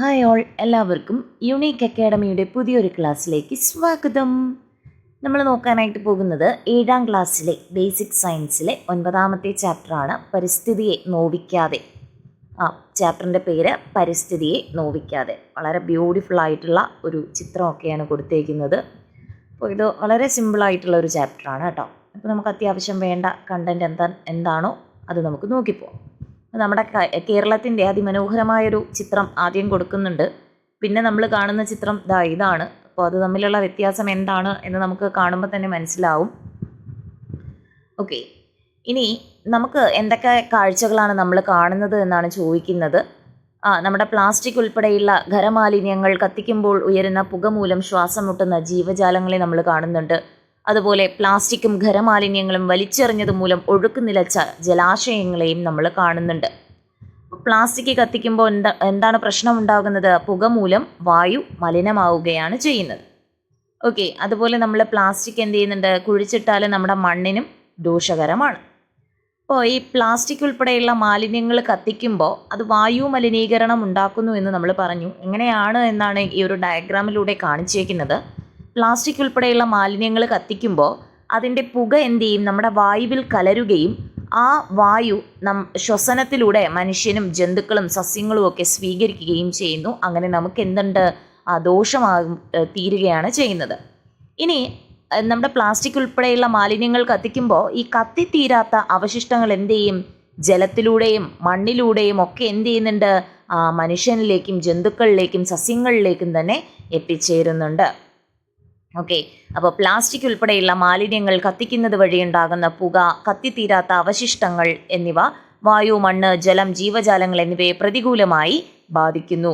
Hi all എല്ലാവർക്കും unique അക്കാഡമിയുടെ പുതിയൊരു ക്ലാസ്സിലേക്ക് സ്വാഗതം. നമ്മൾ നോക്കാനായിട്ട് പോകുന്നത് ഏഴാം ക്ലാസ്സിലെ ബേസിക് സയൻസിലെ ഒൻപതാമത്തെ ചാപ്റ്ററാണ് പരിസ്ഥിതിയെ നോവിക്കാതെ. ആ ചാപ്റ്ററിന്റെ പേര് പരിസ്ഥിതിയെ നോവിക്കാതെ. വളരെ ബ്യൂട്ടിഫുൾ ആയിട്ടുള്ള ഒരു ചിത്രമൊക്കെയാണ് കൊടുത്തേക്കുന്നത്. അപ്പോൾ ഇത് വളരെ സിമ്പിളായിട്ടുള്ള ഒരു ചാപ്റ്ററാണ് കേട്ടോ. അപ്പോൾ നമുക്ക് അത്യാവശ്യം വേണ്ട കണ്ടന്റ് എന്താ എന്താണോ അത് നമുക്ക് നോക്കിപ്പോവാം. നമ്മുടെ കേരളത്തിന്റെ അതിമനോഹരമായൊരു ചിത്രം ആദ്യം കൊടുക്കുന്നുണ്ട്. പിന്നെ നമ്മൾ കാണുന്ന ചിത്രം ദാ ഇതാണ്. അപ്പോൾ അത് തമ്മിലുള്ള വ്യത്യാസം എന്താണ് എന്ന് നമുക്ക് കാണുമ്പോൾ തന്നെ മനസ്സിലാവും. ഓക്കെ. ഇനി നമുക്ക് എന്തൊക്കെ കാഴ്ചകളാണ് നമ്മൾ കാണുന്നത് എന്നാണ് ചോദിക്കുന്നത്. ആ നമ്മുടെ പ്ലാസ്റ്റിക് ഉൾപ്പെടെയുള്ള ഖരമാലിന്യങ്ങൾ കത്തിക്കുമ്പോൾ ഉയരുന്ന പുക മൂലം ശ്വാസം മുട്ടുന്ന ജീവജാലങ്ങളെ നമ്മൾ കാണുന്നുണ്ട്. അതുപോലെ പ്ലാസ്റ്റിക്കും ഖരമാലിന്യങ്ങളും വലിച്ചെറിഞ്ഞത് മൂലം ഒഴുക്ക് നിലച്ച ജലാശയങ്ങളെയും നമ്മൾ കാണുന്നുണ്ട്. പ്ലാസ്റ്റിക് കത്തിക്കുമ്പോൾ എന്താ എന്താണ് പ്രശ്നം ഉണ്ടാകുന്നത് പുക മൂലം വായു മലിനമാവുകയാണ് ചെയ്യുന്നത്. ഓക്കെ അതുപോലെ നമ്മൾ പ്ലാസ്റ്റിക് എന്ത് ചെയ്യുന്നുണ്ട്? കുഴിച്ചിട്ടാൽ നമ്മുടെ മണ്ണിനും ദോഷകരമാണ്. അപ്പോൾ ഈ പ്ലാസ്റ്റിക് ഉൾപ്പെടെയുള്ള മാലിന്യങ്ങൾ കത്തിക്കുമ്പോൾ അത് വായു മലിനീകരണം ഉണ്ടാക്കുന്നു എന്ന് നമ്മൾ പറഞ്ഞു. എങ്ങനെയാണ് എന്നാണ് ഈ ഒരു ഡയഗ്രാമിലൂടെ കാണിച്ചേക്കുന്നത്. പ്ലാസ്റ്റിക് ഉൾപ്പെടെയുള്ള മാലിന്യങ്ങൾ കത്തിക്കുമ്പോൾ അതിന്റെ പുക എന്ത് ചെയ്യും? നമ്മുടെ വായുവിൽ കലരുകയും ആ വായു നം ശ്വസനത്തിലൂടെ മനുഷ്യനും ജന്തുക്കളും സസ്യങ്ങളും ഒക്കെ സ്വീകരിക്കുകയും ചെയ്യുന്നു. അങ്ങനെ നമുക്ക് എന്തുണ്ട്? ആ ദോഷമാകും തീരുകയാണ് ചെയ്യുന്നത്. ഇനി നമ്മുടെ പ്ലാസ്റ്റിക് ഉൾപ്പെടെയുള്ള മാലിന്യങ്ങൾ കത്തിക്കുമ്പോൾ ഈ കത്തിത്തീരാത്ത അവശിഷ്ടങ്ങൾ എന്ത് ചെയ്യും? ജലത്തിലൂടെയും മണ്ണിലൂടെയും ഒക്കെ എന്ത് ചെയ്യുന്നുണ്ട്? മനുഷ്യനിലേക്കും ജന്തുക്കളിലേക്കും സസ്യങ്ങളിലേക്കും തന്നെ എത്തിച്ചേരുന്നുണ്ട്. ഓക്കെ അപ്പോൾ പ്ലാസ്റ്റിക് ഉൾപ്പെടെയുള്ള മാലിന്യങ്ങൾ കത്തിക്കുന്നത് വഴിയുണ്ടാകുന്ന പുക കത്തിത്തീരാത്ത അവശിഷ്ടങ്ങൾ എന്നിവ വായു മണ്ണ് ജലം ജീവജാലങ്ങൾ എന്നിവയെ പ്രതികൂലമായി ബാധിക്കുന്നു.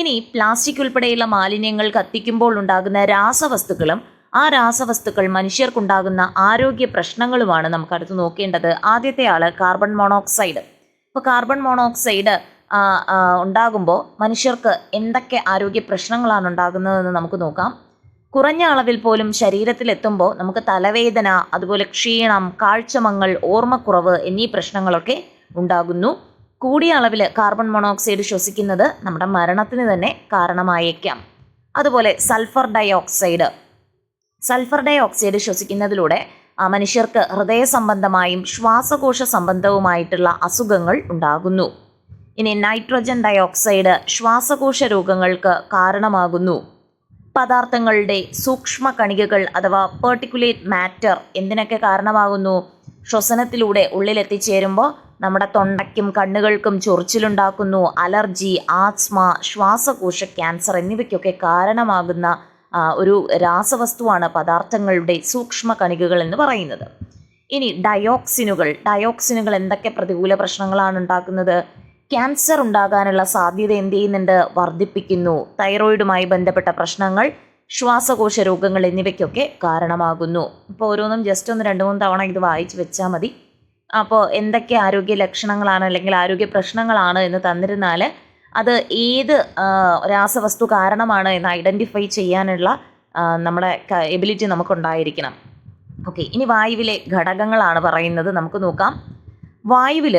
ഇനി പ്ലാസ്റ്റിക് ഉൾപ്പെടെയുള്ള മാലിന്യങ്ങൾ കത്തിക്കുമ്പോൾ ഉണ്ടാകുന്ന രാസവസ്തുക്കളും ആ രാസവസ്തുക്കൾ മനുഷ്യർക്കുണ്ടാകുന്ന ആരോഗ്യ പ്രശ്നങ്ങളുമാണ് നമുക്ക് അടുത്ത് നോക്കേണ്ടത്. ആദ്യത്തെ ആൾ കാർബൺ മോണോക്സൈഡ് ഇപ്പോൾ കാർബൺ മോണോക്സൈഡ് ഉണ്ടാകുമ്പോൾ മനുഷ്യർക്ക് എന്തൊക്കെ ആരോഗ്യ പ്രശ്നങ്ങളാണ് ഉണ്ടാകുന്നതെന്ന് നമുക്ക് നോക്കാം. കുറഞ്ഞ അളവിൽ പോലും ശരീരത്തിലെത്തുമ്പോൾ നമുക്ക് തലവേദന അതുപോലെ ക്ഷീണം കാഴ്ചമങ്ങൾ ഓർമ്മക്കുറവ് എന്നീ പ്രശ്നങ്ങളൊക്കെ ഉണ്ടാകുന്നു. കൂടിയ അളവിൽ കാർബൺ മോണോക്സൈഡ് ശ്വസിക്കുന്നത് നമ്മുടെ മരണത്തിന് തന്നെ കാരണമായേക്കാം. അതുപോലെ sulphur dioxide sulphur dioxide ശ്വസിക്കുന്നതിലൂടെ ആ, മനുഷ്യർക്ക് ഹൃദയ സംബന്ധമായും ശ്വാസകോശ സംബന്ധവുമായിട്ടുള്ള അസുഖങ്ങൾ ഉണ്ടാകുന്നു. ഇനി നൈട്രജൻ ഡയോക്സൈഡ് ശ്വാസകോശ രോഗങ്ങൾക്ക് കാരണമാകുന്നു. പദാർത്ഥങ്ങളുടെ സൂക്ഷ്മ കണികകൾ അഥവാ പെർട്ടിക്കുലേറ്റ് മാറ്റർ എന്തിനൊക്കെ കാരണമാകുന്നു? ശ്വസനത്തിലൂടെ ഉള്ളിലെത്തിച്ചേരുമ്പോൾ നമ്മുടെ തൊണ്ടയ്ക്കും കണ്ണുകൾക്കും ചൊറിച്ചിലുണ്ടാക്കുന്നു. അലർജി ആസ്മ ശ്വാസകോശ ക്യാൻസർ എന്നിവയ്ക്കൊക്കെ കാരണമാകുന്ന ഒരു രാസവസ്തുവാണ് പദാർത്ഥങ്ങളുടെ സൂക്ഷ്മ കണികകൾ എന്ന് പറയുന്നത്. ഇനി ഡയോക്സിനുകൾ. ഡയോക്സിനുകൾ എന്തൊക്കെ പ്രതികൂല പ്രശ്നങ്ങളാണ് ഉണ്ടാക്കുന്നത്? ക്യാൻസർ ഉണ്ടാകാനുള്ള സാധ്യത എന്ത് ചെയ്യുന്നുണ്ട്? വർദ്ധിപ്പിക്കുന്നു. തൈറോയിഡുമായി ബന്ധപ്പെട്ട പ്രശ്നങ്ങൾ ശ്വാസകോശ രോഗങ്ങൾ എന്നിവയ്ക്കൊക്കെ കാരണമാകുന്നു. ഇപ്പോൾ ഓരോന്നും ജസ്റ്റ് ഒന്ന് രണ്ട് മൂന്ന് തവണ ഇത് വായിച്ച് വെച്ചാൽ മതി. അപ്പോൾ എന്തൊക്കെ ആരോഗ്യ ലക്ഷണങ്ങളാണ് അല്ലെങ്കിൽ ആരോഗ്യ പ്രശ്നങ്ങളാണ് എന്ന് തന്നിരുന്നാൽ അത് ഏത് രാസവസ്തു കാരണമാണ് എന്ന് ഐഡന്റിഫൈ ചെയ്യാനുള്ള നമ്മുടെ എബിലിറ്റി നമുക്കുണ്ടായിരിക്കണം. ഓക്കെ ഇനി വായുവിലെ ഘടകങ്ങളാണ് പറയുന്നത്. നമുക്ക് നോക്കാം. വായുവിൽ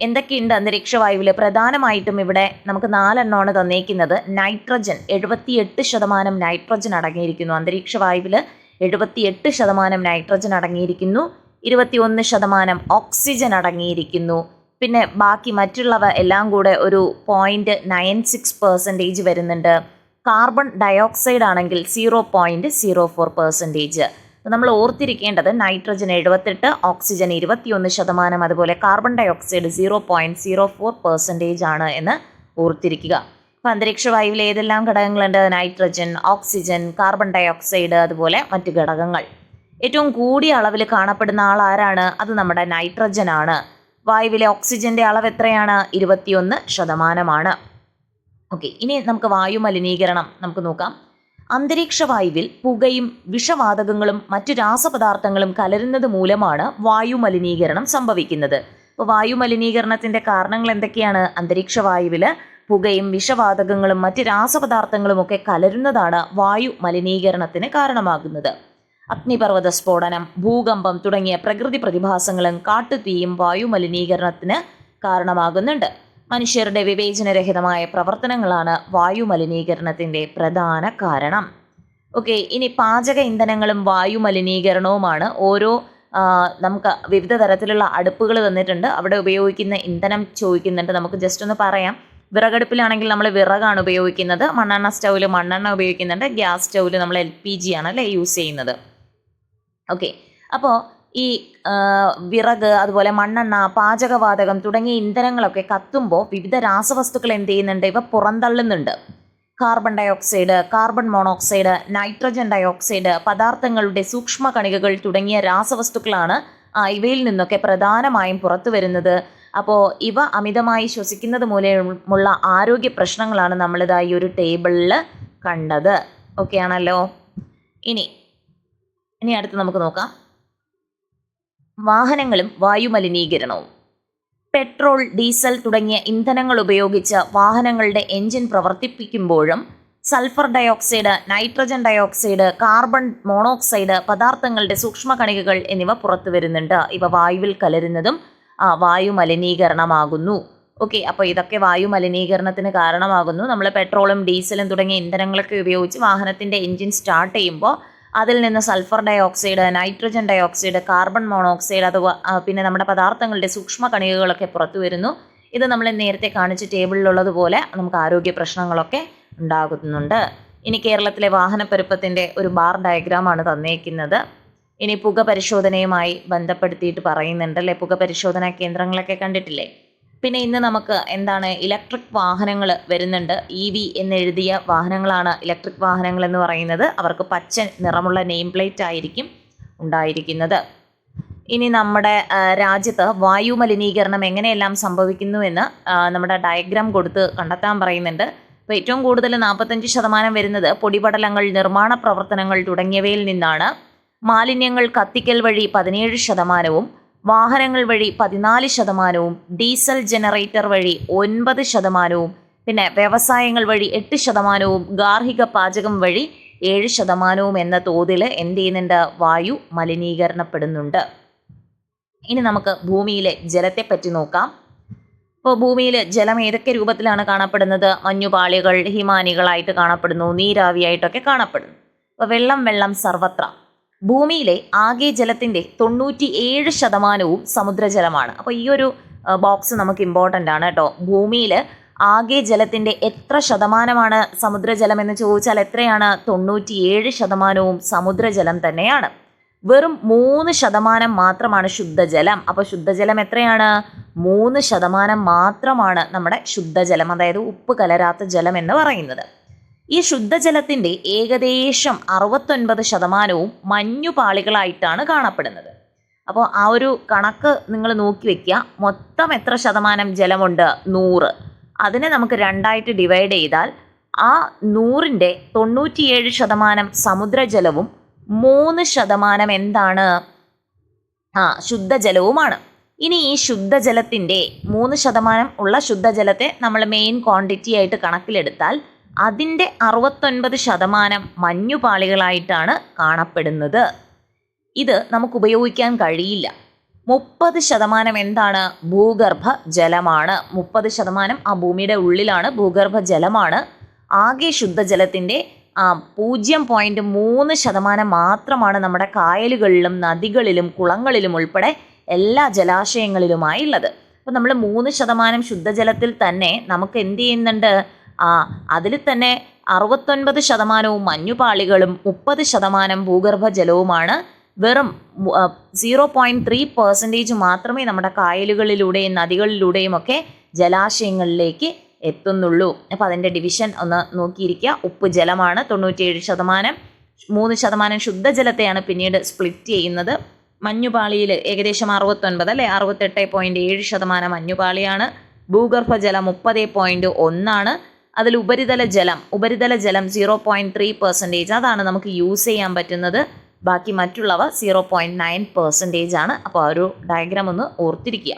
എന്തൊക്കെയുണ്ട് അന്തരീക്ഷ വായുവിൽ പ്രധാനമായിട്ടും ഇവിടെ നമുക്ക് നാലെണ്ണമാണ് തന്നേക്കുന്നത് നൈട്രജൻ എഴുപത്തിയെട്ട് ശതമാനം നൈട്രജൻ അടങ്ങിയിരിക്കുന്നു. അന്തരീക്ഷ വായുവിൽ എഴുപത്തിയെട്ട് ശതമാനം നൈട്രജൻ അടങ്ങിയിരിക്കുന്നു. ഇരുപത്തിയൊന്ന് ശതമാനം ഓക്സിജൻ അടങ്ങിയിരിക്കുന്നു. പിന്നെ ബാക്കി മറ്റുള്ളവ എല്ലാം കൂടെ ഒരു പോയിന്റ് നയൻ സിക്സ് പെർസെന്റേജ് വരുന്നുണ്ട്. കാർബൺ ഡയോക്സൈഡ് ആണെങ്കിൽ zero point zero four percentage നമ്മൾ ഓർത്തിരിക്കേണ്ടത് നൈട്രജൻ എഴുപത്തെട്ട് ഓക്സിജൻ ഇരുപത്തിയൊന്ന് ശതമാനം അതുപോലെ carbon dioxide zero point zero four percentage ആണ് എന്ന് ഓർത്തിരിക്കുക. അപ്പോൾ അന്തരീക്ഷ വായുവിൽ ഏതെല്ലാം ഘടകങ്ങളുണ്ട്? Nitrogen oxygen carbon dioxide അതുപോലെ മറ്റു ഘടകങ്ങൾ. ഏറ്റവും കൂടിയ അളവിൽ കാണപ്പെടുന്ന ആൾ ആരാണ്? അത് നമ്മുടെ നൈട്രജൻ ആണ്. വായുവിലെ ഓക്സിജന്റെ അളവ് എത്രയാണ്? ഇരുപത്തിയൊന്ന് ശതമാനമാണ്. ഓക്കെ ഇനി നമുക്ക് വായു മലിനീകരണം നമുക്ക് നോക്കാം. അന്തരീക്ഷ വായുവിൽ പുകയും വിഷവാതകങ്ങളും മറ്റു രാസപദാർത്ഥങ്ങളും കലരുന്നത് മൂലമാണ് വായു മലിനീകരണം സംഭവിക്കുന്നത്. അപ്പോൾ വായു കാരണങ്ങൾ എന്തൊക്കെയാണ്? അന്തരീക്ഷ വായുവിൽ പുകയും വിഷവാതകങ്ങളും മറ്റ് രാസപദാർത്ഥങ്ങളും ഒക്കെ കലരുന്നതാണ് വായു മലിനീകരണത്തിന് കാരണമാകുന്നത്. അഗ്നിപർവത സ്ഫോടനം ഭൂകമ്പം തുടങ്ങിയ പ്രകൃതി പ്രതിഭാസങ്ങളും കാട്ടുതീയും വായു മലിനീകരണത്തിന് കാരണമാകുന്നുണ്ട്. മനുഷ്യരുടെ വിവേചനരഹിതമായ പ്രവർത്തനങ്ങളാണ് വായു മലിനീകരണത്തിന്റെ പ്രധാന കാരണം. ഓക്കെ ഇനി പാചക ഇന്ധനങ്ങളും വായു മലിനീകരണവുമാണ് ഓരോ നമുക്ക് വിവിധ തരത്തിലുള്ള അടുപ്പുകൾ തന്നിട്ടുണ്ട്. അവിടെ ഉപയോഗിക്കുന്ന ഇന്ധനം ചോദിക്കുന്നുണ്ട്. നമുക്ക് ജസ്റ്റ് ഒന്ന് പറയാം. വിറകടുപ്പിലാണെങ്കിൽ നമ്മൾ വിറകാണ് ഉപയോഗിക്കുന്നത്. മണ്ണെണ്ണ സ്റ്റൗവിൽ മണ്ണെണ്ണ ഉപയോഗിക്കുന്നുണ്ട്. ഗ്യാസ് സ്റ്റൗവിൽ നമ്മൾ എൽ പി ജി ആണ് അല്ലേ? യൂസ് ചെയ്യുന്നത്. ഓക്കെ അപ്പോൾ ഈ വിറക് അതുപോലെ മണ്ണെണ്ണ പാചകവാതകം തുടങ്ങിയ ഇന്ധനങ്ങളൊക്കെ കത്തുമ്പോൾ വിവിധ രാസവസ്തുക്കൾ എന്ത് ചെയ്യുന്നുണ്ട്? ഇവ പുറന്തള്ളുന്നുണ്ട്. Carbon dioxide carbon monoxide nitrogen dioxide പദാർത്ഥങ്ങളുടെ സൂക്ഷ്മ കണികകൾ തുടങ്ങിയ രാസവസ്തുക്കളാണ് ഇവയിൽ നിന്നൊക്കെ പ്രധാനമായും പുറത്തു വരുന്നത്. അപ്പോൾ ഇവ അമിതമായി ശ്വസിക്കുന്നത് മൂലമുള്ള ആരോഗ്യ പ്രശ്നങ്ങളാണ് നമ്മളിതാ ഈ ഒരു ടേബിളിൽ കണ്ടത്. ഓക്കെ ആണല്ലോ ഇനി ഇനി അടുത്ത് നമുക്ക് നോക്കാം. വാഹനങ്ങളും വായുമലിനീകരണവും. പെട്രോൾ ഡീസൽ തുടങ്ങിയ ഇന്ധനങ്ങൾ ഉപയോഗിച്ച് വാഹനങ്ങളുടെ engine പ്രവർത്തിപ്പിക്കുമ്പോഴും sulphur dioxide nitrogen dioxide carbon monoxide പദാർത്ഥങ്ങളുടെ സൂക്ഷ്മ കണികകൾ എന്നിവ പുറത്തു വരുന്നുണ്ട് ഇവ വായുവിൽ കലരുന്നതും വായു മലിനീകരണമാകുന്നു ഓക്കെ അപ്പോൾ ഇതൊക്കെ വായു മലിനീകരണത്തിന് കാരണമാകുന്നു. നമ്മൾ പെട്രോളും ഡീസലും തുടങ്ങിയ ഇന്ധനങ്ങളൊക്കെ ഉപയോഗിച്ച് വാഹനത്തിന്റെ എഞ്ചിൻ സ്റ്റാർട്ട് ചെയ്യുമ്പോൾ അതിൽ നിന്ന് sulphur dioxide nitrogen dioxide carbon monoxide അഥവാ പിന്നെ നമ്മുടെ പദാർത്ഥങ്ങളുടെ സൂക്ഷ്മ കണികകളൊക്കെ പുറത്തു വരുന്നു. ഇത് നമ്മൾ നേരത്തെ കാണിച്ച ടേബിളിലുള്ളതുപോലെ നമുക്ക് ആരോഗ്യ പ്രശ്നങ്ങളൊക്കെ ഉണ്ടാകുന്നുണ്ട്. ഇനി കേരളത്തിലെ വാഹനപ്പെരുപ്പത്തിന്റെ ഒരു ബാർ ഡയഗ്രാമാണ് തന്നേക്കുന്നത്. ഇനി പുക പരിശോധനയുമായി ബന്ധപ്പെടുത്തിയിട്ട് പറയുന്നുണ്ട് അല്ലേ പുക പരിശോധനാ കേന്ദ്രങ്ങളൊക്കെ കണ്ടിട്ടില്ലേ? പിന്നെ ഇന്ന് നമുക്ക് എന്താണ് ഇലക്ട്രിക് വാഹനങ്ങൾ വരുന്നുണ്ട്. ഇ വി എന്നെഴുതിയ വാഹനങ്ങളാണ് ഇലക്ട്രിക് വാഹനങ്ങൾ എന്ന് പറയുന്നത്. അവർക്ക് പച്ച നിറമുള്ള നെയിം പ്ലേറ്റ് ആയിരിക്കും ഉണ്ടായിരിക്കുന്നത്. ഇനി നമ്മുടെ രാജ്യത്ത് വായു മലിനീകരണം എങ്ങനെയെല്ലാം സംഭവിക്കുന്നു എന്ന് നമ്മുടെ ഡയഗ്രാം കൊടുത്ത് കണ്ടെത്താൻ പറയുന്നുണ്ട്. അപ്പോൾ ഏറ്റവും കൂടുതൽ നാൽപ്പത്തഞ്ച് ശതമാനം വരുന്നത് പൊടിപടലങ്ങൾ നിർമ്മാണ പ്രവർത്തനങ്ങൾ തുടങ്ങിയവയിൽ നിന്നാണ്. മാലിന്യങ്ങൾ കത്തിക്കൽ വഴി പതിനേഴ് ശതമാനവും വാഹനങ്ങൾ വഴി പതിനാല് ശതമാനവും ഡീസൽ ജനറേറ്റർ വഴി ഒൻപത് ശതമാനവും പിന്നെ വ്യവസായങ്ങൾ വഴി എട്ട് ശതമാനവും ഗാർഹിക പാചകം വഴി ഏഴ് ശതമാനവും എന്ന തോതിൽ എന്ത് ചെയ്യുന്നുണ്ട്? വായു മലിനീകരണപ്പെടുന്നുണ്ട്. ഇനി നമുക്ക് ഭൂമിയിലെ ജലത്തെ പറ്റി നോക്കാം. ഇപ്പോൾ ഭൂമിയിൽ ജലം ഏതൊക്കെ രൂപത്തിലാണ് കാണപ്പെടുന്നത്? മഞ്ഞുപാളികൾ ഹിമാനികളായിട്ട് കാണപ്പെടുന്നു നീരാവിയായിട്ടൊക്കെ കാണപ്പെടുന്നു. അപ്പോൾ വെള്ളം വെള്ളം സർവത്ര. ഭൂമിയിലെ ആകെ ജലത്തിന്റെ തൊണ്ണൂറ്റി ഏഴ് ശതമാനവും സമുദ്രജലമാണ്. അപ്പോൾ ഈ ഒരു ബോക്സ് നമുക്ക് ഇമ്പോർട്ടന്റ് ആണ് കേട്ടോ. ഭൂമിയിൽ ആകെ ജലത്തിന്റെ എത്ര ശതമാനമാണ് സമുദ്രജലം എന്ന് ചോദിച്ചാൽ എത്രയാണ്? തൊണ്ണൂറ്റിയേഴ് ശതമാനവും സമുദ്രജലം തന്നെയാണ്. വെറും മൂന്ന് ശതമാനം മാത്രമാണ് ശുദ്ധജലം. അപ്പോൾ ശുദ്ധജലം എത്രയാണ്? മൂന്ന് ശതമാനം മാത്രമാണ് നമ്മുടെ ശുദ്ധജലം അതായത് ഉപ്പ് കലരാത്ത ജലം എന്ന് പറയുന്നത്. ഈ ശുദ്ധജലത്തിന്റെ ഏകദേശം അറുപത്തൊൻപത് ശതമാനവും മഞ്ഞുപാളികളായിട്ടാണ് കാണപ്പെടുന്നത്. അപ്പോൾ ആ ഒരു കണക്ക് നിങ്ങൾ നോക്കി വെക്കുക. മൊത്തം എത്ര ശതമാനം ജലമുണ്ട്? നൂറ്. അതിനെ നമുക്ക് രണ്ടായിട്ട് ഡിവൈഡ് ചെയ്താൽ ആ നൂറിന്റെ തൊണ്ണൂറ്റിയേഴ് ശതമാനം സമുദ്രജലവും മൂന്ന് ശതമാനം എന്താണ്? ആ ശുദ്ധജലവുമാണ്. ഇനി ഈ ശുദ്ധജലത്തിന്റെ മൂന്ന് ശതമാനം ഉള്ള ശുദ്ധജലത്തെ നമ്മൾ മെയിൻ ക്വാണ്ടിറ്റി ആയിട്ട് കണക്കിലെടുത്താൽ അതിന്റെ അറുപത്തൊൻപത് ശതമാനം മഞ്ഞുപാളികളായിട്ടാണ് കാണപ്പെടുന്നത്. ഇത് നമുക്ക് ഉപയോഗിക്കാൻ കഴിയില്ല. മുപ്പത് ശതമാനം എന്താണ്? ഭൂഗർഭ ജലമാണ്. മുപ്പത് ശതമാനം ആ ഭൂമിയുടെ ഉള്ളിലാണ് ഭൂഗർഭ ജലമാണ്. ആകെ ശുദ്ധജലത്തിന്റെ ആ പൂജ്യം പോയിന്റ് മൂന്ന് ശതമാനം മാത്രമാണ് നമ്മുടെ കായലുകളിലും നദികളിലും കുളങ്ങളിലും ഉൾപ്പെടെ എല്ലാ ജലാശയങ്ങളിലുമായി ഉള്ളത് അപ്പോൾ നമ്മൾ മൂന്ന് ശതമാനം ശുദ്ധജലത്തിൽ തന്നെ നമുക്ക് എന്ത് ചെയ്യുന്നുണ്ട്? ആ അതിൽ തന്നെ അറുപത്തൊൻപത് ശതമാനവും മഞ്ഞുപാളികളും മുപ്പത് ശതമാനം ഭൂഗർഭജലവുമാണ്. വെറും സീറോ പോയിന്റ് ത്രീ പെർസെന്റേജ് മാത്രമേ നമ്മുടെ കായലുകളിലൂടെയും നദികളിലൂടെയും ഒക്കെ ജലാശയങ്ങളിലേക്ക് എത്തുന്നുള്ളൂ. അപ്പോൾ അതിന്റെ ഡിവിഷൻ ഒന്ന് നോക്കിയിരിക്കുക. ഉപ്പ് ജലമാണ് തൊണ്ണൂറ്റിയേഴ് ശതമാനം. മൂന്ന് ശതമാനം ശുദ്ധജലത്തെയാണ് പിന്നീട് സ്പ്ലിറ്റ് ചെയ്യുന്നത്. മഞ്ഞുപാളിയിൽ ഏകദേശം അറുപത്തൊൻപത് അല്ലേ? അറുപത്തെട്ട് പോയിന്റ് ഏഴ് ശതമാനം മഞ്ഞുപാളിയാണ്. ഭൂഗർഭജലം മുപ്പത് പോയിന്റ് ഒന്നാണ്. അതിൽ ഉപരിതല ജലം ഉപരിതല ജലം സീറോ പോയിന്റ് ത്രീ പെർസെന്റേജ് അതാണ് നമുക്ക് യൂസ് ചെയ്യാൻ പറ്റുന്നത്. ബാക്കി മറ്റുള്ളവ സീറോ പോയിന്റ് നയൻ പെർസെന്റേജ് ആണ്. അപ്പോൾ ആ ഒരു ഡയഗ്രാം ഒന്ന് ഓർത്തിരിക്കുക.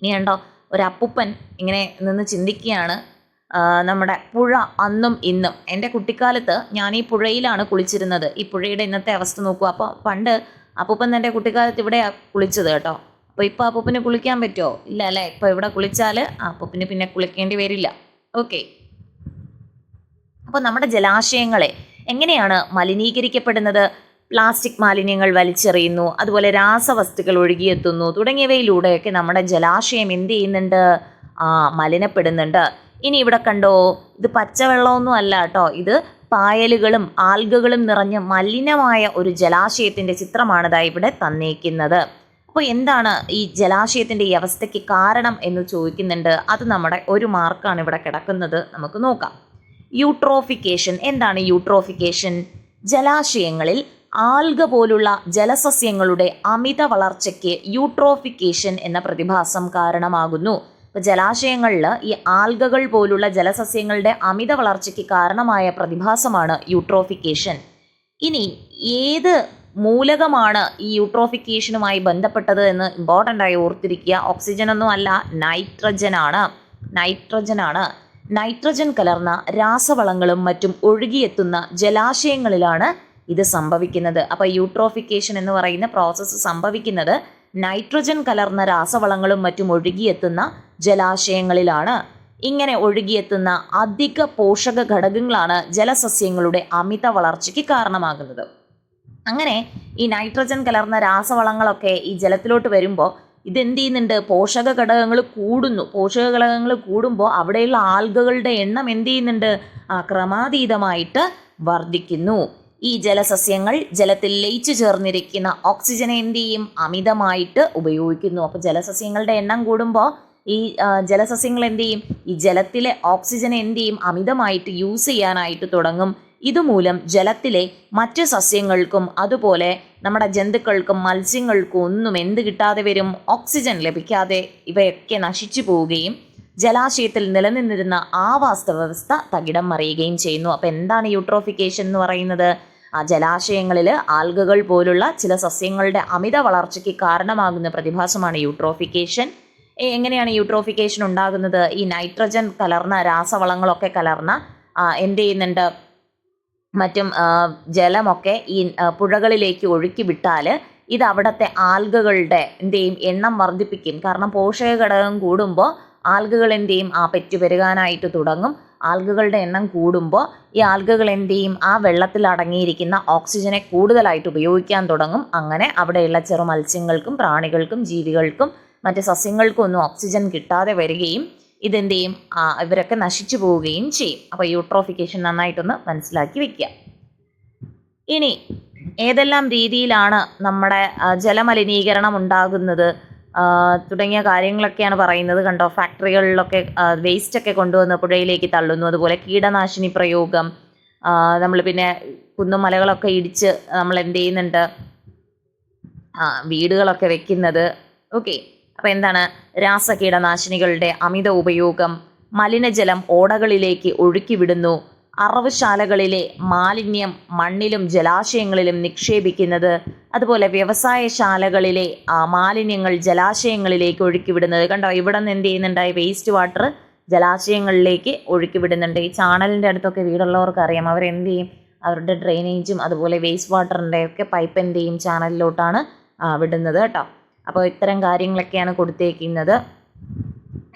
ഇനി കണ്ടോ ഒരു അപ്പൂപ്പൻ ഇങ്ങനെ നിന്ന് ചിന്തിക്കുകയാണ്. നമ്മുടെ പുഴ അന്നും ഇന്നും. എന്റെ കുട്ടിക്കാലത്ത് ഞാൻ ഈ പുഴയിലാണ് കുളിച്ചിരുന്നത്. ഈ പുഴയുടെ ഇന്നത്തെ അവസ്ഥ നോക്കുക അപ്പോൾ പണ്ട് അപ്പൂപ്പൻ എന്റെ കുട്ടിക്കാലത്ത് ഇവിടെയാണ് കുളിച്ചത് കേട്ടോ. അപ്പോൾ ഇപ്പോൾ അപ്പൂപ്പിന് കുളിക്കാൻ പറ്റുമോ? ഇല്ല അല്ലേ? ഇപ്പോൾ ഇവിടെ കുളിച്ചാൽ അപ്പൂപ്പിന് പിന്നെ കുളിക്കേണ്ടി വരില്ല. ഓക്കെ അപ്പോൾ നമ്മുടെ ജലാശയങ്ങളെ എങ്ങനെയാണ് മലിനീകരിക്കപ്പെടുന്നത്? പ്ലാസ്റ്റിക് മാലിന്യങ്ങൾ വലിച്ചെറിയുന്നു അതുപോലെ രാസവസ്തുക്കൾ ഒഴുകിയെത്തുന്നു തുടങ്ങിയവയിലൂടെയൊക്കെ നമ്മുടെ ജലാശയം എന്ത് ചെയ്യുന്നുണ്ട്? ആ മലിനപ്പെടുന്നുണ്ട്. ഇനി ഇവിടെ കണ്ടോ ഇത് പച്ചവെള്ളമൊന്നും അല്ല കേട്ടോ. ഇത് പായലുകളും ആൽഗകളും നിറഞ്ഞ മലിനമായ ഒരു ജലാശയത്തിന്റെ ചിത്രമാണ് ദാ ഇവിടെ തന്നേക്കുന്നത്. അപ്പോൾ എന്താണ് ഈ ജലാശയത്തിന്റെ ഈ അവസ്ഥയ്ക്ക് കാരണം എന്ന് ചോദിക്കുന്നുണ്ട്. അത് നമ്മുടെ ഒരു മാർക്കാണ് ഇവിടെ കിടക്കുന്നത്. നമുക്ക് നോക്കാം. യൂട്രോഫിക്കേഷൻ. എന്താണ് യൂട്രോഫിക്കേഷൻ? ജലാശയങ്ങളിൽ ആൽഗ പോലുള്ള ജലസസ്യങ്ങളുടെ അമിത വളർച്ചയ്ക്ക് യൂട്രോഫിക്കേഷൻ എന്ന പ്രതിഭാസം കാരണമാകുന്നു. ഇപ്പോൾ ജലാശയങ്ങളിൽ ഈ ആൽഗകൾ പോലുള്ള ജലസസ്യങ്ങളുടെ അമിത വളർച്ചയ്ക്ക് കാരണമായ പ്രതിഭാസമാണ് യൂട്രോഫിക്കേഷൻ. ഇനി ഏത് മൂലകമാണ് ഈ യൂട്രോഫിക്കേഷനുമായി ബന്ധപ്പെട്ടത് എന്ന് ഇമ്പോർട്ടന്റ് ആയി ഓർത്തിരിക്കുക. ഓക്സിജൻ ഒന്നും അല്ല നൈട്രജനാണ് നൈട്രജനാണ് നൈട്രജൻ കലർന്ന രാസവളങ്ങളും മറ്റും ഒഴുകിയെത്തുന്ന ജലാശയങ്ങളിലാണ് ഇത് സംഭവിക്കുന്നത്. അപ്പോൾ യൂട്രോഫിക്കേഷൻ എന്ന് പറയുന്ന പ്രോസസ്സ് സംഭവിക്കുന്നത് നൈട്രജൻ കലർന്ന രാസവളങ്ങളും മറ്റും ഒഴുകിയെത്തുന്ന ജലാശയങ്ങളിലാണ്. ഇങ്ങനെ ഒഴുകിയെത്തുന്ന അധിക പോഷക ഘടകങ്ങളാണ് ജലസസ്യങ്ങളുടെ അമിത വളർച്ചയ്ക്ക് കാരണമാകുന്നത്. അങ്ങനെ ഈ നൈട്രജൻ കലർന്ന രാസവളങ്ങളൊക്കെ ഈ ജലത്തിലോട്ട് വരുമ്പോൾ ഇതെന്ത് ചെയ്യുന്നുണ്ട് പോഷക ഘടകങ്ങൾ കൂടുന്നു. പോഷക ഘടകങ്ങൾ കൂടുമ്പോൾ അവിടെയുള്ള ആൽഗകളുടെ എണ്ണം എന്ത് ചെയ്യുന്നുണ്ട് ആ ക്രമാതീതമായിട്ട് വർദ്ധിക്കുന്നു. ഈ ജലസസ്യങ്ങൾ ജലത്തിൽ ലയിച്ചു ചേർന്നിരിക്കുന്ന ഓക്സിജനെ എന്ത് ചെയ്യും അമിതമായിട്ട് ഉപയോഗിക്കുന്നു. അപ്പോൾ ജലസസ്യങ്ങളുടെ എണ്ണം കൂടുമ്പോൾ ഈ ജലസസ്യങ്ങൾ എന്ത് ചെയ്യും ഈ ജലത്തിലെ ഓക്സിജനെ എന്ത് ചെയ്യും അമിതമായിട്ട് യൂസ് ചെയ്യാനായിട്ട് തുടങ്ങും. ഇതുമൂലം ജലത്തിലെ മറ്റ് സസ്യങ്ങൾക്കും അതുപോലെ നമ്മുടെ ജന്തുക്കൾക്കും മത്സ്യങ്ങൾക്കും ഒന്നും എന്ത് കിട്ടാതെ വരും? ഓക്സിജൻ ലഭിക്കാതെ ഇവയൊക്കെ നശിച്ചു പോവുകയും ജലാശയത്തിൽ നിലനിന്നിരുന്ന ആവാസ വ്യവസ്ഥ തകിടം മറിയുകയും ചെയ്യുന്നു. അപ്പോൾ എന്താണ് യൂട്രോഫിക്കേഷൻ എന്ന് പറയുന്നത്? ആ ജലാശയങ്ങളിൽ ആൽഗകൾ പോലുള്ള ചില സസ്യങ്ങളുടെ അമിത വളർച്ചയ്ക്ക് കാരണമാകുന്ന പ്രതിഭാസമാണ് യൂട്രോഫിക്കേഷൻ. എങ്ങനെയാണ് യൂട്രോഫിക്കേഷൻ ഉണ്ടാകുന്നത്? ഈ നൈട്രജൻ കലർന്ന രാസവളങ്ങളൊക്കെ കലർന്ന എന്ത് ചെയ്യുന്നുണ്ട്? മറ്റും ജലമൊക്കെ ഈ പുഴകളിലേക്ക് ഒഴുക്കി വിട്ടാൽ ഇത് അവിടുത്തെ ആൽഗകളുടെ എന്ത് എണ്ണം വർദ്ധിപ്പിക്കും. കാരണം പോഷക ഘടകം കൂടുമ്പോൾ ആൽഗകൾ എന്ത് ചെയ്യും ആ പെറ്റു പെരുകാനായിട്ട് തുടങ്ങും. ആൽഗകളുടെ എണ്ണം കൂടുമ്പോൾ ഈ ആൽഗകൾ എന്ത് ആ വെള്ളത്തിൽ അടങ്ങിയിരിക്കുന്ന ഓക്സിജനെ കൂടുതലായിട്ട് ഉപയോഗിക്കാൻ തുടങ്ങും. അങ്ങനെ അവിടെയുള്ള ചെറു മത്സ്യങ്ങൾക്കും പ്രാണികൾക്കും ജീവികൾക്കും മറ്റ് സസ്യങ്ങൾക്കും ഒന്നും ഓക്സിജൻ കിട്ടാതെ വരികയും ഇതെന്ത് ചെയ്യും ഇവരൊക്കെ നശിച്ചു പോവുകയും ചെയ്യും. അപ്പോൾ യൂട്രോഫിക്കേഷൻ നന്നായിട്ടൊന്ന് മനസ്സിലാക്കി വെക്കുക. ഇനി ഏതെല്ലാം രീതിയിലാണ് നമ്മുടെ ജലമലിനീകരണം ഉണ്ടാകുന്നത്? തുടങ്ങിയ കാര്യങ്ങളൊക്കെയാണ് പറയുന്നത് കണ്ടോ? ഫാക്ടറികളിലൊക്കെ വേസ്റ്റ് ഒക്കെ കൊണ്ടുവന്ന് പുഴയിലേക്ക് തള്ളുന്നു. അതുപോലെ കീടനാശിനി പ്രയോഗം നമ്മൾ പിന്നെ കുന്നും മലകളൊക്കെ ഇടിച്ച് നമ്മൾ എന്ത് ചെയ്യുന്നുണ്ട് വീടുകളൊക്കെ വെക്കുന്നത്. ഓക്കെ. അപ്പോൾ എന്താണ്? രാസകീടനാശിനികളുടെ അമിത ഉപയോഗം മലിനജലം ഓടകളിലേക്ക് ഒഴുക്കിവിടുന്നു അറവുശാലകളിലെ മാലിന്യം മണ്ണിലും ജലാശയങ്ങളിലും നിക്ഷേപിക്കുന്നത് അതുപോലെ വ്യവസായശാലകളിലെ മാലിന്യങ്ങൾ ജലാശയങ്ങളിലേക്ക് ഒഴുക്കിവിടുന്നത്. കണ്ടോ ഇവിടെ നിന്ന് എന്ത് ചെയ്യുന്നുണ്ട് വേസ്റ്റ് വാട്ടർ ജലാശയങ്ങളിലേക്ക് ഒഴുക്കിവിടുന്നുണ്ട്. ഈ ചാണലിന്റെ അടുത്തൊക്കെ വീടുള്ളവർക്ക് അറിയാം. അവരെന്ത് ചെയ്യും? അവരുടെ ഡ്രെയിനേജും അതുപോലെ വേസ്റ്റ് വാട്ടറിന്റെ ഒക്കെ പൈപ്പ് എന്ത് ചെയ്യും? ചാനലിലോട്ടാണ് വിടുന്നത് കേട്ടോ. അപ്പോൾ ഇത്തരം കാര്യങ്ങളൊക്കെയാണ് കൊടുത്തേക്കുന്നത്.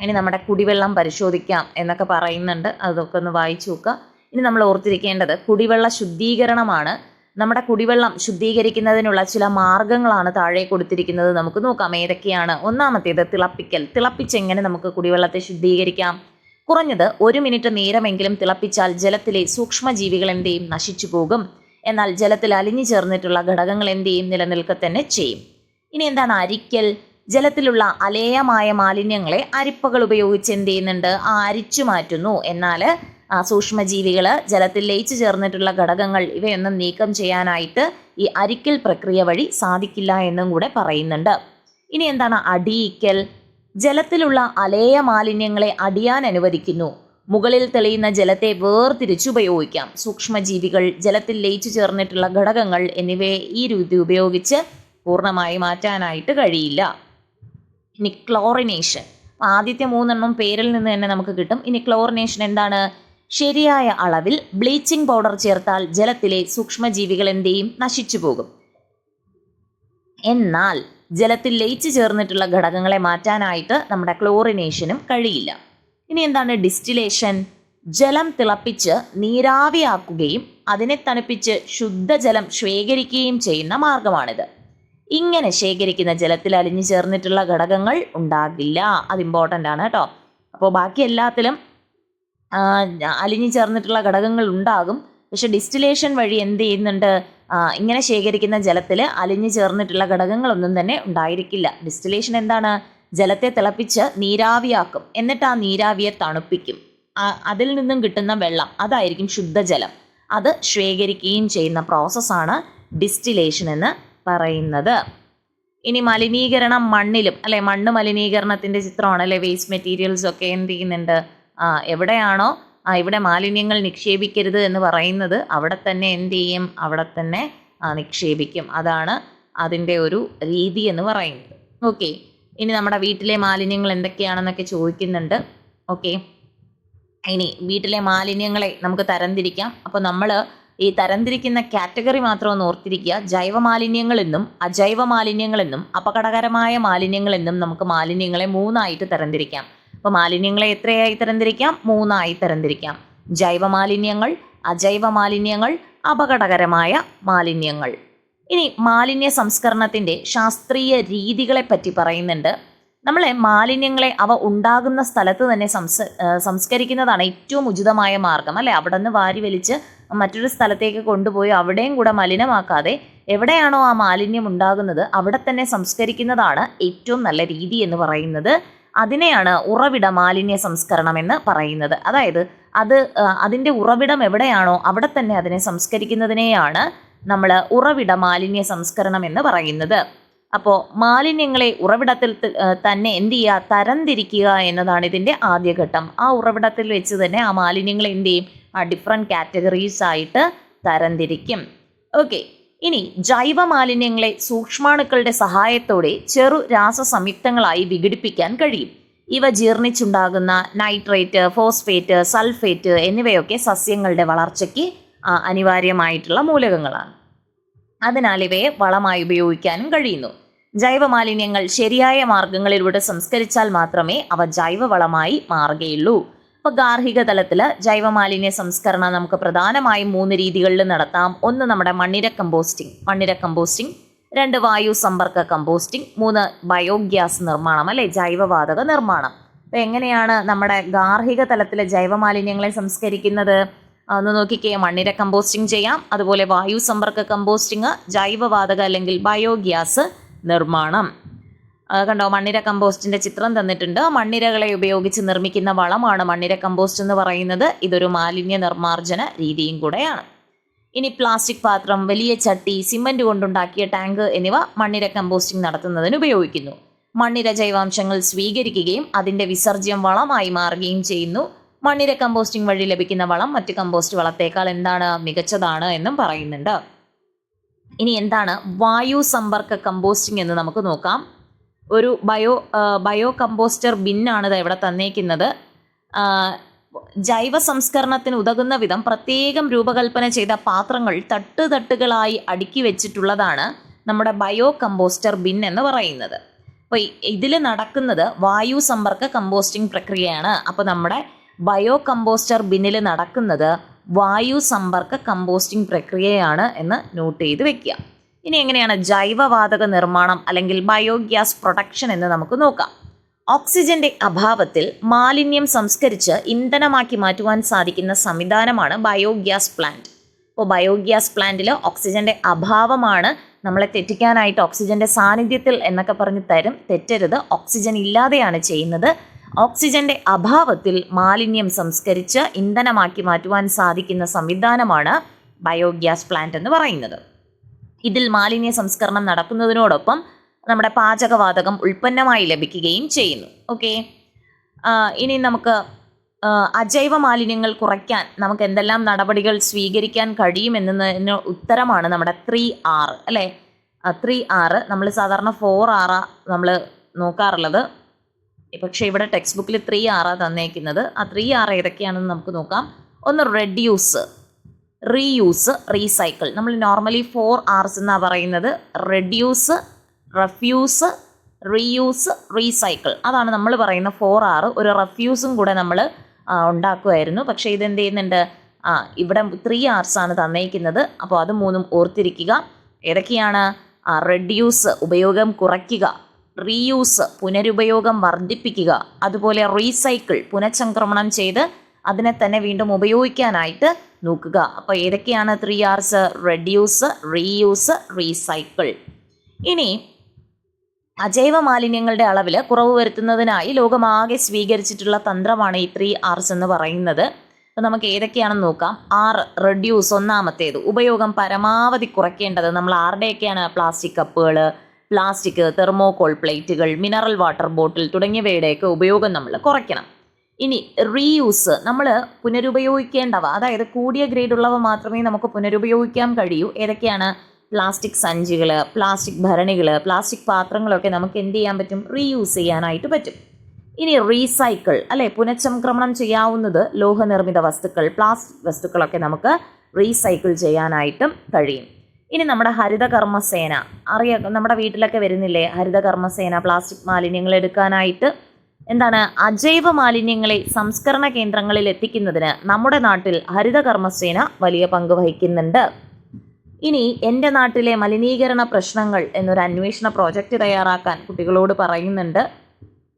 ഇനി നമ്മുടെ കുടിവെള്ളം പരിശോധിക്കാം എന്നൊക്കെ പറയുന്നുണ്ട്. അതൊക്കെ ഒന്ന് വായിച്ചു നോക്കുക. ഇനി നമ്മൾ ഓർത്തിരിക്കേണ്ടത് കുടിവെള്ള ശുദ്ധീകരണമാണ്. നമ്മുടെ കുടിവെള്ളം ശുദ്ധീകരിക്കുന്നതിനുള്ള ചില മാർഗങ്ങളാണ് താഴെ കൊടുത്തിരിക്കുന്നത്. നമുക്ക് നോക്കാം ഏതൊക്കെയാണ്. ഒന്നാമത്തേത് തിളപ്പിക്കൽ. തിളപ്പിച്ചെങ്ങനെ നമുക്ക് കുടിവെള്ളത്തെ ശുദ്ധീകരിക്കാം? കുറഞ്ഞത് ഒരു മിനിറ്റ് നേരമെങ്കിലും തിളപ്പിച്ചാൽ ജലത്തിലെ സൂക്ഷ്മജീവികൾ എന്ത് ചെയ്യും നശിച്ചു പോകും. എന്നാൽ ജലത്തിൽ അലിഞ്ഞു ചേർന്നിട്ടുള്ള ഘടകങ്ങൾ എന്ത് ചെയ്യും നിലനിൽക്കുക തന്നെ ചെയ്യും. ഇനി എന്താണ് അരിക്കൽ? ജലത്തിലുള്ള അലേയമായ മാലിന്യങ്ങളെ അരിപ്പകൾ ഉപയോഗിച്ച് എന്ത് ചെയ്യുന്നുണ്ട്? അരിച്ചു മാറ്റുന്നു. എന്നാൽ സൂക്ഷ്മജീവികൾ ജലത്തിൽ ലയിച്ചു ചേർന്നിട്ടുള്ള ഘടകങ്ങൾ ഇവയൊന്നും നീക്കം ചെയ്യാനായിട്ട് ഈ അരിക്കൽ പ്രക്രിയ വഴി സാധിക്കില്ല എന്നും കൂടെ പറയുന്നുണ്ട്. ഇനി എന്താണ് അടിയിക്കൽ? ജലത്തിലുള്ള അലേയ മാലിന്യങ്ങളെ അടിയാൻ അനുവദിക്കുന്നു. മുകളിൽ തെളിയുന്ന ജലത്തെ വേർതിരിച്ചുപയോഗിക്കാം സൂക്ഷ്മജീവികൾ ജലത്തിൽ ലയിച്ചു ചേർന്നിട്ടുള്ള ഘടകങ്ങൾ എന്നിവയെ ഈ രീതി ഉപയോഗിച്ച് പൂർണമായി മാറ്റാനായിട്ട് കഴിയില്ല. ഇനി ക്ലോറിനേഷൻ ആദ്യത്തെ മൂന്നെണ്ണം പേരിൽ നിന്ന് തന്നെ നമുക്ക് കിട്ടും. ഇനി ക്ലോറിനേഷൻ എന്താണ്? ശരിയായ അളവിൽ ബ്ലീച്ചിങ് പൗഡർ ചേർത്താൽ ജലത്തിലെ സൂക്ഷ്മജീവികൾ എന്ത് ചെയ്യും? നശിച്ചു പോകും. എന്നാൽ ജലത്തിൽ ലയിച്ചു ചേർന്നിട്ടുള്ള ഘടകങ്ങളെ മാറ്റാനായിട്ട് നമ്മുടെ ക്ലോറിനേഷനും കഴിയില്ല. ഇനി എന്താണ് ഡിസ്റ്റിലേഷൻ ജലം തിളപ്പിച്ച് നീരാവിയാക്കുകയും അതിനെ തണുപ്പിച്ച് ശുദ്ധജലം ശേഖരിക്കുകയും ചെയ്യുന്ന മാർഗമാണിത്. ഇങ്ങനെ ശേഖരിക്കുന്ന ജലത്തിൽ അലിഞ്ഞു ചേർന്നിട്ടുള്ള ഘടകങ്ങൾ ഉണ്ടാകില്ല. അത് ഇമ്പോർട്ടന്റ് ആണ് കേട്ടോ. അപ്പോൾ ബാക്കി എല്ലാത്തിലും അലിഞ്ഞു ചേർന്നിട്ടുള്ള ഘടകങ്ങൾ ഉണ്ടാകും. പക്ഷെ ഡിസ്റ്റിലേഷൻ വഴി എന്ത് ചെയ്യുന്നുണ്ട്? ഇങ്ങനെ ശേഖരിക്കുന്ന ജലത്തിൽ അലിഞ്ഞു ചേർന്നിട്ടുള്ള ഘടകങ്ങളൊന്നും തന്നെ ഉണ്ടായിരിക്കില്ല. ഡിസ്റ്റിലേഷൻ എന്താണ്? ജലത്തെ തിളപ്പിച്ച് നീരാവിയാക്കും. എന്നിട്ട് ആ നീരാവിയെ തണുപ്പിക്കും. അതിൽ നിന്നും കിട്ടുന്ന വെള്ളം അതായിരിക്കും ശുദ്ധജലം. അത് ശേഖരിക്കുകയും ചെയ്യുന്ന പ്രോസസ്സാണ് ഡിസ്റ്റിലേഷൻ എന്ന് പറയുന്നത്. ഇനി മലിനീകരണം മണ്ണിലും അല്ലെ മണ്ണ് മലിനീകരണത്തിന്റെ ചിത്രമാണ് അല്ലെ വേസ്റ്റ് മെറ്റീരിയൽസ് ഒക്കെ എന്ത് ചെയ്യുന്നുണ്ട്? ആ എവിടെയാണോ ആ ഇവിടെ മാലിന്യങ്ങൾ നിക്ഷേപിക്കരുത് എന്ന് പറയുന്നത് അവിടെ തന്നെ എന്ത് ചെയ്യും? അവിടെ തന്നെ നിക്ഷേപിക്കും. അതാണ് അതിന്റെ ഒരു രീതി എന്ന് പറയുന്നത്. ഓക്കെ ഇനി നമ്മുടെ വീട്ടിലെ മാലിന്യങ്ങൾ എന്തൊക്കെയാണെന്നൊക്കെ ചോദിക്കുന്നുണ്ട്. ഓക്കെ ഇനി വീട്ടിലെ മാലിന്യങ്ങളെ നമുക്ക് തരംതിരിക്കാം. അപ്പോൾ നമ്മൾ ഈ തരംതിരിക്കുന്ന കാറ്റഗറി മാത്രം ഒന്ന് ഓർത്തിരിക്കുക. ജൈവ മാലിന്യങ്ങളെന്നും അജൈവ മാലിന്യങ്ങളെന്നും അപകടകരമായ മാലിന്യങ്ങളെന്നും നമുക്ക് മാലിന്യങ്ങളെ മൂന്നായിട്ട് തരംതിരിക്കാം. അപ്പോൾ മാലിന്യങ്ങളെ എത്രയായി തരംതിരിക്കാം? മൂന്നായി തരംതിരിക്കാം. ജൈവ മാലിന്യങ്ങൾ അജൈവ മാലിന്യങ്ങൾ അപകടകരമായ മാലിന്യങ്ങൾ. ഇനി മാലിന്യ സംസ്കരണത്തിന്റെ ശാസ്ത്രീയ രീതികളെ പറ്റി പറയുന്നുണ്ട്. നമ്മളെ മാലിന്യങ്ങളെ അവ ഉണ്ടാകുന്ന സ്ഥലത്ത് തന്നെ സംസ് സംസ്കരിക്കുന്നതാണ് ഏറ്റവും ഉചിതമായ മാർഗം. അല്ലെ? അവിടെ നിന്ന് വാരി വലിച്ച് മറ്റൊരു സ്ഥലത്തേക്ക് കൊണ്ടുപോയി അവിടെയും കൂടെ മലിനമാക്കാതെ എവിടെയാണോ ആ മാലിന്യം ഉണ്ടാകുന്നത് അവിടെ തന്നെ സംസ്കരിക്കുന്നതാണ് ഏറ്റവും നല്ല രീതി എന്ന് പറയുന്നത്. അതിനെയാണ് ഉറവിട മാലിന്യ സംസ്കരണം എന്ന് പറയുന്നത്. അതായത് അത് അതിന്റെ ഉറവിടം എവിടെയാണോ അവിടെ തന്നെ അതിനെ സംസ്കരിക്കുന്നതിനെയാണ് നമ്മൾ ഉറവിട മാലിന്യ സംസ്കരണം എന്ന് പറയുന്നത്. അപ്പോൾ മാലിന്യങ്ങളെ ഉറവിടത്തിൽ തന്നെ എന്ത് ചെയ്യുക? തരംതിരിക്കുക എന്നതാണ് ഇതിന്റെ ആദ്യഘട്ടം. ആ ഉറവിടത്തിൽ വെച്ച് തന്നെ ആ മാലിന്യങ്ങളെ എന്ത് ചെയ്യും? ഡിഫറെന്റ് കാറ്റഗറീസ് ആയിട്ട് തരംതിരിക്കും. ഓക്കെ ഇനി ജൈവ മാലിന്യങ്ങളെ സൂക്ഷ്മാണുക്കളുടെ സഹായത്തോടെ ചെറു രാസസംയുക്തങ്ങളായി വിഘടിപ്പിക്കാൻ കഴിയും. ഇവ ജീർണിച്ചുണ്ടാകുന്ന നൈട്രേറ്റ് ഫോസ്ഫേറ്റ് സൾഫേറ്റ് എന്നിവയൊക്കെ സസ്യങ്ങളുടെ വളർച്ചയ്ക്ക് അനിവാര്യമായിട്ടുള്ള മൂലകങ്ങളാണ്. അതിനാൽ ഇവയെ വളമായി ഉപയോഗിക്കാനും കഴിയുന്നു. ജൈവ മാലിന്യങ്ങൾ ശരിയായ മാർഗങ്ങളിലൂടെ സംസ്കരിച്ചാൽ മാത്രമേ അവ ജൈവവളമായി മാറുകയുള്ളൂ. ഇപ്പോൾ ഗാർഹിക തലത്തിൽ ജൈവമാലിന്യ സംസ്കരണം നമുക്ക് പ്രധാനമായും മൂന്ന് രീതികളിൽ നടത്താം. ഒന്ന് നമ്മുടെ മണ്ണിര കമ്പോസ്റ്റിംഗ്. മണ്ണിര കമ്പോസ്റ്റിംഗ് രണ്ട് വായു സമ്പർക്ക കമ്പോസ്റ്റിംഗ് മൂന്ന് ബയോഗ്യാസ് നിർമ്മാണം അല്ലെ ജൈവവാതക നിർമ്മാണം. അപ്പോൾ എങ്ങനെയാണ് നമ്മുടെ ഗാർഹിക തലത്തിലെ ജൈവമാലിന്യങ്ങളെ സംസ്കരിക്കുന്നത്? ഒന്ന് നോക്കിക്കേ മണ്ണിര കമ്പോസ്റ്റിംഗ് ചെയ്യാം. അതുപോലെ വായു സമ്പർക്ക കമ്പോസ്റ്റിംഗ് ജൈവവാതക അല്ലെങ്കിൽ ബയോഗ്യാസ് നിർമ്മാണം. കണ്ടോ മണ്ണിര കമ്പോസ്റ്റിന്റെ ചിത്രം തന്നിട്ടുണ്ട്. മണ്ണിരകളെ ഉപയോഗിച്ച് നിർമ്മിക്കുന്ന വളമാണ് മണ്ണിര കമ്പോസ്റ്റ് എന്ന് പറയുന്നത്. ഇതൊരു മാലിന്യ നിർമ്മാർജന രീതിയും കൂടെയാണ്. ഇനി പ്ലാസ്റ്റിക് പാത്രം വലിയ ചട്ടി സിമന്റ് കൊണ്ടുണ്ടാക്കിയ ടാങ്ക് എന്നിവ മണ്ണിര കമ്പോസ്റ്റിംഗ് നടത്തുന്നതിന് ഉപയോഗിക്കുന്നു. മണ്ണിര ജൈവാംശങ്ങൾ സ്വീകരിക്കുകയും അതിന്റെ വിസർജ്യം വളമായി മാറുകയും ചെയ്യുന്നു. മണ്ണിര കമ്പോസ്റ്റിംഗ് വഴി ലഭിക്കുന്ന വളം മറ്റ് കമ്പോസ്റ്റ് വളത്തേക്കാൾ എന്താണ് മികച്ചതാണ് എന്നും പറയുന്നുണ്ട്. ഇനി എന്താണ് വായു സമ്പർക്ക കമ്പോസ്റ്റിംഗ് എന്ന് നമുക്ക് നോക്കാം. ഒരു ബയോ ബയോ കമ്പോസ്റ്റർ ബിന്നാണ് ഇത് ഇവിടെ തന്നേക്കുന്നത്. ജൈവ സംസ്കരണത്തിന് ഉതകുന്ന വിധം പ്രത്യേകം രൂപകൽപ്പന ചെയ്ത പാത്രങ്ങൾ തട്ട് തട്ടുകളായി അടുക്കി വെച്ചിട്ടുള്ളതാണ് നമ്മുടെ ബയോ കമ്പോസ്റ്റർ ബിൻ എന്ന് പറയുന്നത്. അപ്പോൾ ഇതിൽ നടക്കുന്നത് വായു സമ്പർക്ക കമ്പോസ്റ്റിംഗ് പ്രക്രിയയാണ്. അപ്പോൾ നമ്മുടെ ബയോ കമ്പോസ്റ്റർ ബിന്നിൽ നടക്കുന്നത് വായു സമ്പർക്ക കമ്പോസ്റ്റിംഗ് പ്രക്രിയയാണ് എന്ന് നോട്ട് ചെയ്ത് വെക്കുക. ഇനി എങ്ങനെയാണ് ജൈവവാതക നിർമ്മാണം അല്ലെങ്കിൽ ബയോഗ്യാസ് പ്രൊഡക്ഷൻ എന്ന് നമുക്ക് നോക്കാം. ഓക്സിജന്റെ അഭാവത്തിൽ മാലിന്യം സംസ്കരിച്ച് ഇന്ധനമാക്കി മാറ്റുവാൻ സാധിക്കുന്ന സംവിധാനമാണ് ബയോഗ്യാസ് പ്ലാന്റ് ഇപ്പോൾ ബയോഗ്യാസ് പ്ലാന്റിൽ ഓക്സിജന്റെ അഭാവമാണ് നമ്മളെ തെറ്റിക്കാനായിട്ട് ഓക്സിജന്റെ സാന്നിധ്യത്തിൽ എന്നൊക്കെ പറഞ്ഞ് തരും തെറ്റരുത്. ഓക്സിജൻ ഇല്ലാതെയാണ് ചെയ്യുന്നത്. ഓക്സിജന്റെ അഭാവത്തിൽ മാലിന്യം സംസ്കരിച്ച് ഇന്ധനമാക്കി മാറ്റുവാൻ സാധിക്കുന്ന സംവിധാനമാണ് ബയോഗ്യാസ് പ്ലാന്റ് എന്ന് പറയുന്നത്. ഇതിൽ മാലിന്യ സംസ്കരണം നടക്കുന്നതിനോടൊപ്പം നമ്മുടെ പാചകവാതകം ഉൽപ്പന്നമായി ലഭിക്കുകയും ചെയ്യുന്നു. ഓക്കെ ഇനി നമുക്ക് അജൈവ മാലിന്യങ്ങൾ കുറയ്ക്കാൻ നമുക്ക് എന്തെല്ലാം നടപടികൾ സ്വീകരിക്കാൻ കഴിയുമെന്നതിന് ഉത്തരമാണ് നമ്മുടെ ത്രീ ആർ അല്ലേ? ത്രീ ആറ് നമ്മൾ സാധാരണ ഫോർ ആറാ നമ്മൾ നോക്കാറുള്ളത്. പക്ഷേ ഇവിടെ ടെക്സ്റ്റ് ബുക്കിൽ ത്രീ ആറാ തന്നേക്കുന്നത്. ആ ത്രീ ആർ ഏതൊക്കെയാണെന്ന് നമുക്ക് നോക്കാം. ഒന്ന് റെഡ്യൂസ് റീയൂസ് റീസൈക്കിൾ നമ്മൾ നോർമലി ഫോർ ആർസ് എന്നാണ് പറയുന്നത്. റെഡ്യൂസ് റെഫ്യൂസ് റീയൂസ് റീസൈക്കിൾ അതാണ് നമ്മൾ പറയുന്ന ഫോർ ആറ് ഒരു റെഫ്യൂസും കൂടെ നമ്മൾ ഉണ്ടാക്കുമായിരുന്നു. പക്ഷേ ഇതെന്ത് ചെയ്യുന്നുണ്ട്? ആ ഇവിടെ ത്രീ ആർസ് ആണ് തന്നേക്കുന്നത്. അപ്പോൾ അത് മൂന്നും ഓർത്തിരിക്കുക. ഏതൊക്കെയാണ്? റെഡ്യൂസ് ഉപയോഗം കുറയ്ക്കുക. റീയൂസ് പുനരുപയോഗം വർദ്ധിപ്പിക്കുക. അതുപോലെ റീസൈക്കിൾ പുനഃചംക്രമണം ചെയ്ത് അതിനെ തന്നെ വീണ്ടും ഉപയോഗിക്കാനായിട്ട് നോക്കുക. അപ്പോൾ ഏതൊക്കെയാണ് three Rs reduce reuse recycle ഇനി അജൈവ മാലിന്യങ്ങളുടെ അളവിൽ കുറവ് വരുത്തുന്നതിനായി ലോകമാകെ സ്വീകരിച്ചിട്ടുള്ള തന്ത്രമാണ് ഈ ത്രീ ആർസ് എന്ന് പറയുന്നത്. അപ്പോൾ നമുക്ക് ഏതൊക്കെയാണെന്ന് നോക്കാം. ആർ റെഡ്യൂസ് ഒന്നാമത്തേത്. ഉപയോഗം പരമാവധി കുറയ്ക്കേണ്ടത് നമ്മൾ ആരുടെയൊക്കെയാണ്? പ്ലാസ്റ്റിക് കപ്പുകൾ പ്ലാസ്റ്റിക് തെർമോകോൾ പ്ലേറ്റുകൾ മിനറൽ വാട്ടർ ബോട്ടിൽ തുടങ്ങിയവയുടെയൊക്കെ ഉപയോഗം നമ്മൾ കുറയ്ക്കണം. ഇനി റീയൂസ് നമ്മൾ പുനരുപയോഗിക്കേണ്ടവ അതായത് കൂടിയ ഗ്രേഡുള്ളവ മാത്രമേ നമുക്ക് പുനരുപയോഗിക്കാൻ കഴിയൂ. ഏതൊക്കെയാണ്? പ്ലാസ്റ്റിക് സഞ്ചികൾ പ്ലാസ്റ്റിക് ഭരണികൾ പ്ലാസ്റ്റിക് പാത്രങ്ങളൊക്കെ നമുക്ക് എന്ത് ചെയ്യാൻ പറ്റും? റീയൂസ് ചെയ്യാനായിട്ട് പറ്റും. ഇനി റീസൈക്കിൾ അല്ലെ? പുനഃചംക്രമണം ചെയ്യാവുന്നത് ലോഹനിർമ്മിത വസ്തുക്കൾ പ്ലാസ്റ്റിക് വസ്തുക്കളൊക്കെ നമുക്ക് റീസൈക്കിൾ ചെയ്യാനായിട്ടും കഴിയും. ഇനി നമ്മുടെ ഹരിതകർമ്മസേന അറിയാം നമ്മുടെ വീട്ടിലൊക്കെ വരുന്നില്ലേ? ഹരിതകർമ്മസേന പ്ലാസ്റ്റിക് മാലിന്യങ്ങൾ എടുക്കാനായിട്ട് എന്താണ് അജൈവ മാലിന്യങ്ങളെ സംസ്കരണ കേന്ദ്രങ്ങളിൽ എത്തിക്കുന്നതിന് നമ്മുടെ നാട്ടിൽ ഹരിതകർമ്മസേന വലിയ പങ്ക് വഹിക്കുന്നുണ്ട്. ഇനി എന്റെ നാട്ടിലെ മലിനീകരണ പ്രശ്നങ്ങൾ എന്നൊരു അന്വേഷണ പ്രോജക്റ്റ് തയ്യാറാക്കാൻ കുട്ടികളോട് പറയുന്നുണ്ട്.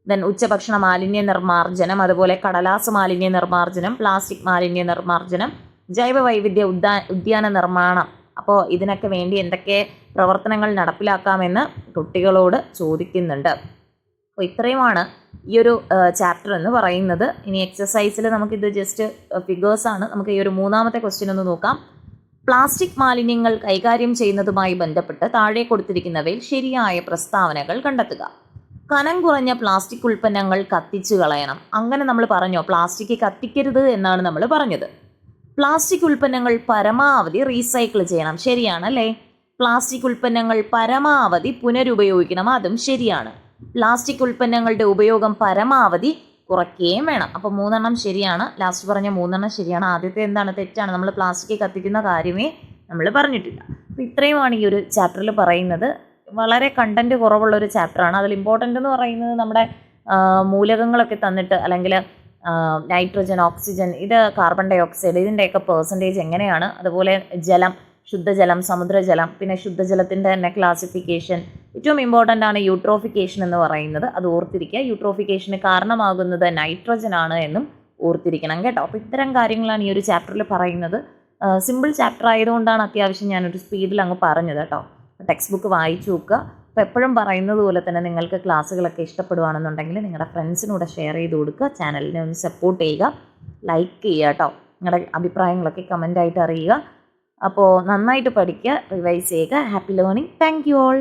ദെൻ ഉച്ചഭക്ഷണ മാലിന്യ നിർമ്മാർജനം അതുപോലെ കടലാസ് മാലിന്യ നിർമ്മാർജനം പ്ലാസ്റ്റിക് മാലിന്യ നിർമ്മാർജനം ജൈവ വൈവിധ്യ ഉദ്യാ ഉദ്യാന നിർമ്മാണം. അപ്പോൾ ഇതിനൊക്കെ വേണ്ടി എന്തൊക്കെ പ്രവർത്തനങ്ങൾ നടപ്പിലാക്കാമെന്ന് കുട്ടികളോട് ചോദിക്കുന്നുണ്ട്. അപ്പോൾ ഇത്രയുമാണ് ഈ ഒരു ചാപ്റ്റർ എന്ന് പറയുന്നത്. ഇനി എക്സസൈസിൽ നമുക്കിത് ജസ്റ്റ് ഫിഗേഴ്സാണ് നമുക്ക് ഈ ഒരു മൂന്നാമത്തെ ക്വസ്റ്റ്യൻ ഒന്ന് നോക്കാം. പ്ലാസ്റ്റിക് മാലിന്യങ്ങൾ കൈകാര്യം ചെയ്യുന്നതുമായി ബന്ധപ്പെട്ട് താഴെ കൊടുത്തിരിക്കുന്നവയിൽ ശരിയായ പ്രസ്താവനകൾ കണ്ടെത്തുക. കനം കുറഞ്ഞ പ്ലാസ്റ്റിക് ഉൽപ്പന്നങ്ങൾ കത്തിച്ചു കളയണം. അങ്ങനെ നമ്മൾ പറഞ്ഞോ പ്ലാസ്റ്റിക് കത്തിക്കരുത് എന്നാണ് നമ്മൾ പറഞ്ഞത്. പ്ലാസ്റ്റിക് ഉൽപ്പന്നങ്ങൾ പരമാവധി റീസൈക്കിൾ ചെയ്യണം. ശരിയാണല്ലേ പ്ലാസ്റ്റിക് ഉൽപ്പന്നങ്ങൾ പരമാവധി പുനരുപയോഗിക്കണം. അതും ശരിയാണ്. പ്ലാസ്റ്റിക് ഉൽപ്പന്നങ്ങളുടെ ഉപയോഗം പരമാവധി കുറയ്ക്കുകയും വേണം. അപ്പോൾ മൂന്നെണ്ണം ശരിയാണ്. ലാസ്റ്റ് പറഞ്ഞ മൂന്നെണ്ണം ശരിയാണ്. ആദ്യത്തെ എന്താണ്? തെറ്റാണ്. നമ്മൾ പ്ലാസ്റ്റിക് കത്തിക്കുന്ന കാര്യമേ നമ്മൾ പറഞ്ഞിട്ടില്ല. അപ്പോൾ ഇത്രയുമാണ് ഈ ഒരു ചാപ്റ്ററിൽ പറയുന്നത്. വളരെ കണ്ടന്റ് കുറവുള്ള ഒരു ചാപ്റ്ററാണ്. അതിൽ ഇമ്പോർട്ടന്റ് എന്ന് പറയുന്നത് നമ്മുടെ മൂലകങ്ങളൊക്കെ തന്നിട്ട് അല്ലെങ്കിൽ നൈട്രജൻ ഓക്സിജൻ ഇത് കാർബൺ ഡൈ ഓക്സൈഡ് ഇതിന്റെയൊക്കെ പേഴ്സന്റേജ് എങ്ങനെയാണ്? അതുപോലെ ജലം ശുദ്ധജലം സമുദ്രജലം പിന്നെ ശുദ്ധജലത്തിന്റെ തന്നെ ക്ലാസിഫിക്കേഷൻ ഏറ്റവും ഇമ്പോർട്ടന്റ് ആണ് യൂട്രോഫിക്കേഷൻ എന്ന് പറയുന്നത്. അത് ഓർത്തിരിക്കുക. യൂട്രോഫിക്കേഷന് കാരണമാകുന്നത് നൈട്രജൻ ആണ് എന്നും ഓർത്തിരിക്കണം കേട്ടോ. അപ്പോൾ ഇത്തരം കാര്യങ്ങളാണ് ഈ ഒരു ചാപ്റ്ററിൽ പറയുന്നത്. സിമ്പിൾ ചാപ്റ്റർ ആയതുകൊണ്ടാണ് അത്യാവശ്യം ഞാനൊരു സ്പീഡിൽ അങ്ങ് പറഞ്ഞത് കേട്ടോ. ടെക്സ്റ്റ് ബുക്ക് വായിച്ചു നോക്കുക. അപ്പോൾ എപ്പോഴും പറയുന്നത് പോലെ തന്നെ നിങ്ങൾക്ക് ക്ലാസ്സുകളൊക്കെ ഇഷ്ടപ്പെടുവാണെന്നുണ്ടെങ്കിൽ നിങ്ങളുടെ ഫ്രണ്ട്സിനൂടെ ഷെയർ ചെയ്ത് കൊടുക്കുക. ചാനലിനെ ഒന്ന് സപ്പോർട്ട് ചെയ്യുക. ലൈക്ക് ചെയ്യുക കേട്ടോ. നിങ്ങളുടെ അഭിപ്രായങ്ങളൊക്കെ കമന്റായിട്ട് അറിയുക. അപ്പോൾ നന്നായിട്ട് പഠിക്കുക റിവൈസ് ചെയ്യുക. Happy learning thank you all